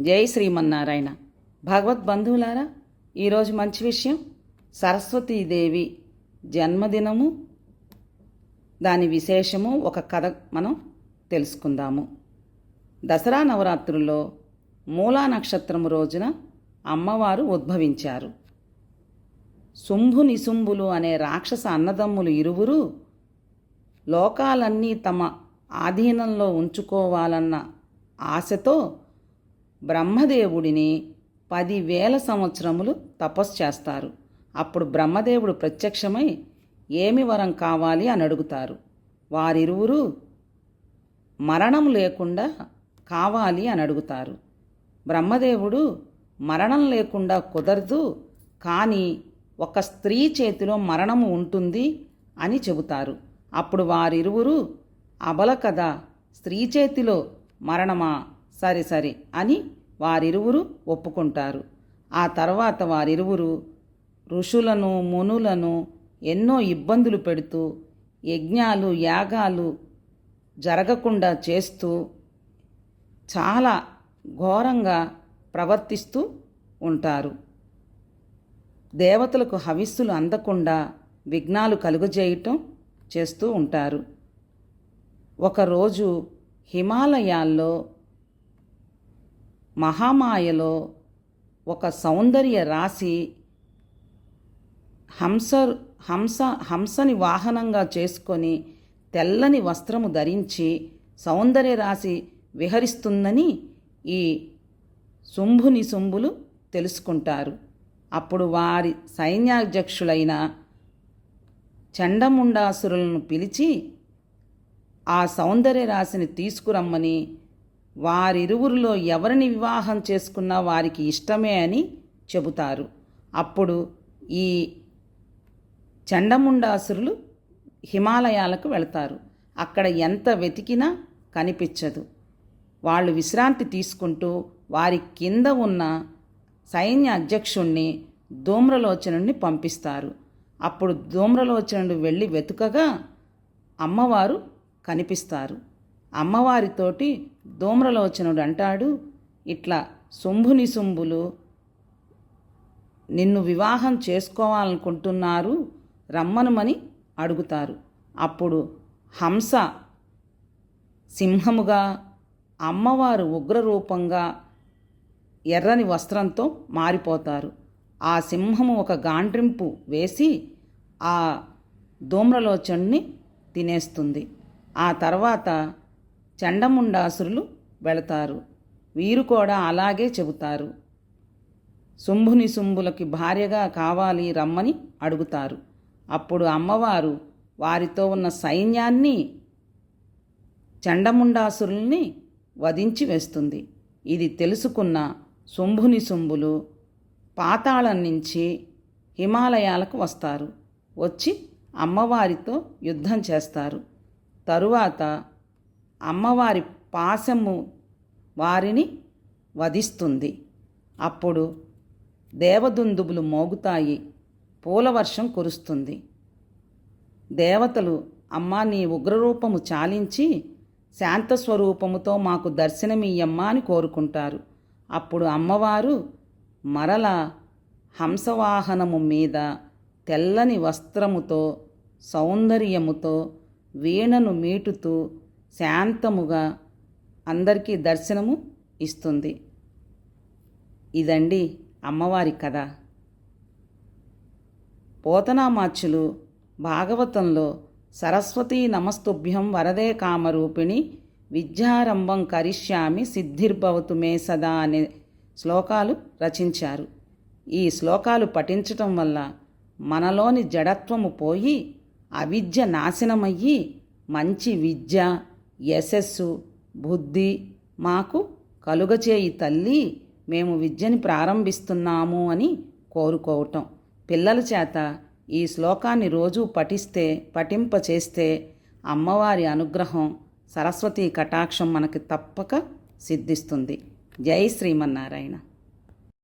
జై శ్రీమన్నారాయణ. భగవద్ బంధువులారా ఈరోజు మంచి విషయం సరస్వతీదేవి జన్మదినము. దాని విశేషము ఒక కథ మనం తెలుసుకుందాము. దసరా నవరాత్రుల్లో మూలా నక్షత్రము రోజున అమ్మవారు ఉద్భవించారు. శుంభు నిశుంభులు అనే రాక్షస అన్నదమ్ములు ఇరువురు లోకాలన్నీ తమ ఆధీనంలో ఉంచుకోవాలన్న ఆశతో బ్రహ్మదేవుడిని పదివేల సంవత్సరములు తపస్సు చేస్తారు. అప్పుడు బ్రహ్మదేవుడు ప్రత్యక్షమై ఏమి వరం కావాలి? అని అడుగుతారు. వారిరువురు మరణం లేకుండా కావాలి? అని అడుగుతారు. బ్రహ్మదేవుడు మరణం లేకుండా కుదరదు కానీ ఒక స్త్రీ చేతిలో మరణము ఉంటుంది అని చెబుతారు. అప్పుడు వారిరువురు అబల కదా స్త్రీ చేతిలో మరణమా? సరే సరే అని వారిరువురు ఒప్పుకుంటారు. ఆ తర్వాత వారిరువురు ఋషులను మునులను ఎన్నో ఇబ్బందులు పెడుతూ యజ్ఞాలు యాగాలు జరగకుండా చేస్తూ చాలా ఘోరంగా ప్రవర్తిస్తూ ఉంటారు. దేవతలకు హవిస్సులు అందకుండా విఘ్నాలు కలుగజేయటం చేస్తూ ఉంటారు. ఒకరోజు హిమాలయాల్లో మహామాయలో ఒక సౌందర్య రాశి హంస హంస హంసని వాహనంగా చేసుకొని తెల్లని వస్త్రము ధరించి సౌందర్య రాశి విహరిస్తుందని ఈ శుంభుని శుంభులు తెలుసుకుంటారు. అప్పుడు వారి సైన్యాధ్యక్షులైన చండముండాసురులను పిలిచి ఆ సౌందర్య రాశిని తీసుకురమ్మని వారిరువురిలో ఎవరిని వివాహం చేసుకున్నా వారికి ఇష్టమే అని చెబుతారు. అప్పుడు ఈ చండముండాసురులు హిమాలయాలకు వెళతారు. అక్కడ ఎంత వెతికినా కనిపించదు. వాళ్ళు విశ్రాంతి తీసుకుంటూ వారి కింద ఉన్న సైన్య అధ్యక్షుణ్ణి ధూమ్రలోచనుడిని పంపిస్తారు. అప్పుడు ధూమ్రలోచనుడు వెళ్ళి వెతుకగా అమ్మవారు కనిపిస్తారు. అమ్మవారితోటి ధూమ్రలోచనుడు అంటాడు ఇట్లా శుంభుని శుంభులు నిన్ను వివాహం చేసుకోవాలనుకుంటున్నారు రమ్మనుమని అడుగుతారు. అప్పుడు హంస సింహముగా అమ్మవారు ఉగ్రరూపంగా ఎర్రని వస్త్రంతో మారిపోతారు. ఆ సింహము ఒక గాండ్రింపు వేసి ఆ ధూమ్రలోచన్ని తినేస్తుంది. ఆ తర్వాత చండముండాసురులు వెళతారు. వీరు కూడా అలాగే చెబుతారు. శుంభుని శుంభులకి భార్యగా కావాలి రమ్మని అడుగుతారు. అప్పుడు అమ్మవారు వారితో ఉన్న సైన్యాన్ని చండముండాసురుల్ని వధించి వేస్తుంది. ఇది తెలుసుకున్న శుంభుని శుంభులు పాతాళం నుంచి హిమాలయాలకు వస్తారు. వచ్చి అమ్మవారితో యుద్ధం చేస్తారు. తరువాత అమ్మవారి పాశము వారిని వధిస్తుంది. అప్పుడు దేవదుందుబులు మోగుతాయి పూలవర్షం కురుస్తుంది. దేవతలు అమ్మా నీ ఉగ్రరూపము చాలించి శాంతస్వరూపముతో మాకు దర్శనమియ్యమ్మా అని కోరుకుంటారు. అప్పుడు అమ్మవారు మరల హంసవాహనము మీద తెల్లని వస్త్రముతో సౌందర్యముతో వీణను మీటుతూ శాంతముగా అందరికీ దర్శనము ఇస్తుంది. ఇదండి అమ్మవారి కథ. పోతనామాచ్యులు భాగవతంలో సరస్వతీ నమస్తుభ్యం వరదే కామరూపిణి విద్యారంభం కరిష్యామి సిద్ధిర్భవతు మే సదా అనే శ్లోకాలు రచించారు. ఈ శ్లోకాలు పఠించటం వల్ల మనలోని జడత్వము పోయి అవిద్య నాశనమయ్యి మంచి విద్య యశస్సు బుద్ధి మాకు కలుగచేయి తల్లి. మేము విద్యని ప్రారంభిస్తున్నాము అని కోరుకోవటం. పిల్లల చేత ఈ శ్లోకాన్ని రోజు పఠిస్తే పఠింపచేస్తే అమ్మవారి అనుగ్రహం సరస్వతీ కటాక్షం మనకి తప్పక సిద్ధిస్తుంది. జై శ్రీమన్నారాయణ.